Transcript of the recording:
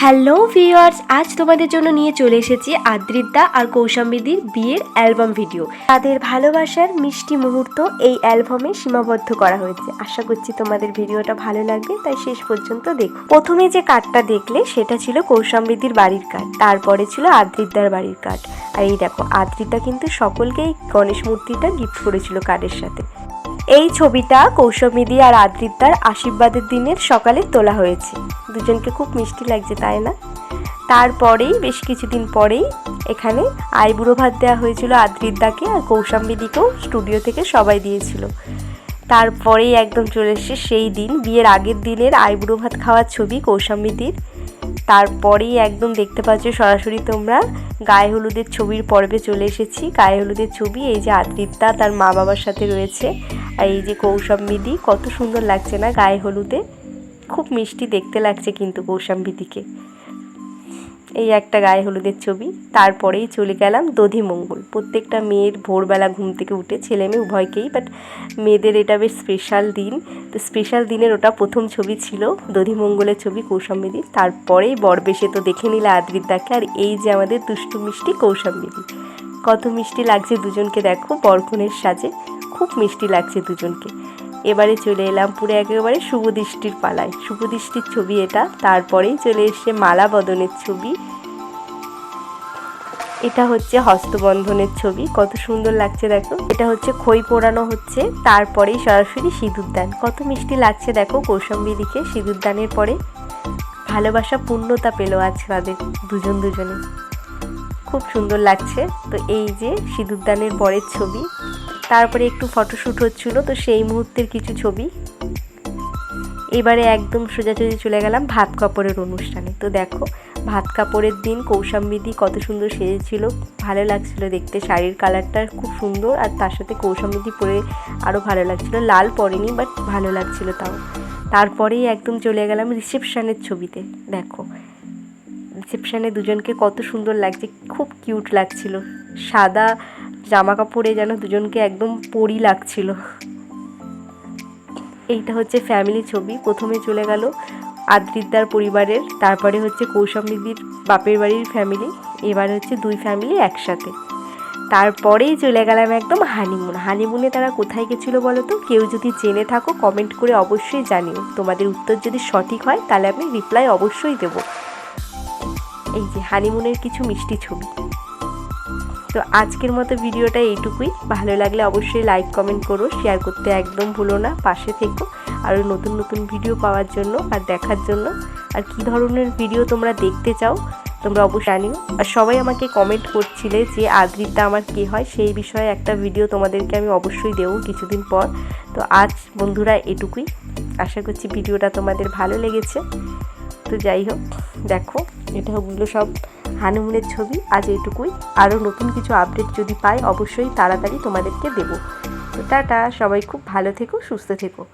Hello viewers আজ তোমাদের জন্য নিয়ে চলে এসেছি আদ্রিতা আর কৌশাম্বিদির বিয়ের অ্যালবাম ভিডিও। তাদের ভালোবাসার মিষ্টি মুহূর্ত এই অ্যালবামে সীমাবদ্ধ করা হয়েছে। আশা করছি তোমাদের ভিডিওটা ভালো লাগবে, তাই শেষ পর্যন্ত দেখো। প্রথমে যে কার্ডটা দেখলে, সেটা ছিল কৌশাম্বিদির বাড়ির কার্ড। তারপরে ছিল আদ্রিতার বাড়ির কার্ড। আর এই দেখো, আদ্রিতা কিন্তু সকলকেই গণেশ মূর্তিটা গিফট করেছিল কার্ডের সাথে। এই ছবিটা কৌশমিদি আর আদ্রিতার আশীর্বাদের দিনের সকালে তোলা হয়েছে। দুজনকে খুব মিষ্টি লাগছে, তাই না? তারপরেই, বেশ কিছুদিন পরেই এখানে আইবুড়ো ভাত দেওয়া হয়েছিল আদ্রিতাকে আর কৌশাম্বিদিকেও স্টুডিও থেকে সবাই দিয়েছিল। তারপরেই একদম চলে এসছে সেই দিন। বিয়ের আগের দিনের আইবুড়ো ভাত খাওয়ার ছবি কৌশাম্বিদির তারপরেই একদম দেখতে পাচ্ছ সরাসরি তোমরা গায়ে হলুদের ছবির পর্বে চলে এসেছি। গায়ে হলুদের ছবি, এই যে আদ্রিতা তার মা বাবার সাথে রয়েছে। আর এই যে কৌশাম্বিদি কত সুন্দর লাগছে না গায়ে হলুদে? খুব মিষ্টি দেখতে লাগছে কিন্তু কৌশাম্বিদিকে এই একটা গায়ে হলুদের ছবি, তারপরেই চলে গেলাম দধিমঙ্গল প্রত্যেকটা মেয়ের ভোরবেলা ঘুম থেকে উঠে ছেলে মেয়ে উভয়কেই বাট মেয়েদের এটা বেশ স্পেশাল দিন। তো স্পেশাল দিনের ওটা প্রথম ছবি ছিল দধিমঙ্গলের ছবি কৌশাম্বিদি তারপরেই বরবেশে তো দেখে নিলে আদ্রিতাকে আর এই যে আমাদের দুষ্টু মিষ্টি কৌশাম্বিদি কত মিষ্টি লাগছে দুজনকে দেখো বরকনের সাজে। খুব মিষ্টি লাগছে দুজনকে। এবারে চলে এলাম পুরো একেবারে শুভদৃষ্টির পালায়। শুভদৃষ্টির ছবি এটা, তারপরেই চলে এসছে মালা বদনের ছবি। এটা হচ্ছে হস্তবন্ধনের ছবি, কত সুন্দর লাগছে দেখো। এটা হচ্ছে খই পোড়ানো হচ্ছে, তারপরেই সরাসরি সিঁদুরদান কত মিষ্টি লাগছে দেখো কৌশম্বীদিকে সিঁদুরদানের পরে। ভালোবাসা, পূর্ণতা পেল আজ তাদের দুজন দুজনে। খুব সুন্দর লাগছে। তো এই যে সিঁদুরদানের পরের ছবি তারপরে একটু ফটোশ্যুট হচ্ছিল, তো সেই মুহূর্তের কিছু ছবি। এবারে একদম সোজাসুজি চলে গেলাম ভাত কাপড়ের অনুষ্ঠানে। তো দেখো, ভাত কাপড়ের দিন কৌশাম্বিদি কত সুন্দর সেজেছিল, ভালো লাগছিল দেখতে। শাড়ির কালারটা খুব সুন্দর আর তার সাথে কৌশাম্বিদি পরে আরও ভালো লাগছিল। লাল পরেনি বাট ভালো লাগছিল তাও। তারপরেই একদম চলে গেলাম রিসেপশানের ছবিতে, দেখো। রিসেপশানে দুজনকে কত সুন্দর লাগছে, খুব কিউট লাগছিল। সাদা জামা কাপড়ে যেন দুজনকে একদম পরি লাগছিল। এইটা হচ্ছে ফ্যামিলি ছবি। প্রথমে চলে গেল আদ্রিদার পরিবারের, তারপরে হচ্ছে কৌশাম্বিদির বাপের বাড়ির ফ্যামিলি এবার হচ্ছে দুই ফ্যামিলি একসাথে। তারপরেই চলে গেলাম একদম হানিমুন হানিমুনে তারা কোথায় গেছিল বলো তো? কেউ যদি জেনে থাকো কমেন্ট করে অবশ্যই জানিও। তোমাদের উত্তর যদি সঠিক হয়, তাহলে আমি রিপ্লাই অবশ্যই দেবো। এই যে হানিমুনের কিছু মিষ্টি ছবি। তো আজকের মতো ভিডিওটা এইটুকুই। ভালো লাগলে অবশ্যই লাইক কমেন্ট করো শেয়ার করতে একদম ভুলো না, পাশে থেকো। আরও নতুন নতুন ভিডিও পাওয়ার জন্য আর দেখার জন্য। আর কি ধরনের ভিডিও তোমরা দেখতে চাও, তোমরা অবশ্যই জানিও। আর সবাই আমাকে কমেন্ট করছিলে যে আদ্রিতা আমার কে হয়, সেই বিষয়ে একটা ভিডিও তোমাদেরকে আমি অবশ্যই দেবো কিছুদিন পর। তো আজ বন্ধুরা এটুকুই। আশা করছি ভিডিওটা তোমাদের ভালো লেগেছে। তো যাই হোক, দেখো, এটা ওগুলো সব। হানিমুনের ছবি। আজ এইটুকুই। আরও নতুন কিছু আপডেট যদি পাই, অবশ্যই তাড়াতাড়ি তোমাদেরকে দেবো। তো টাটা, সবাই খুব ভালো থেকো, সুস্থ থেকো।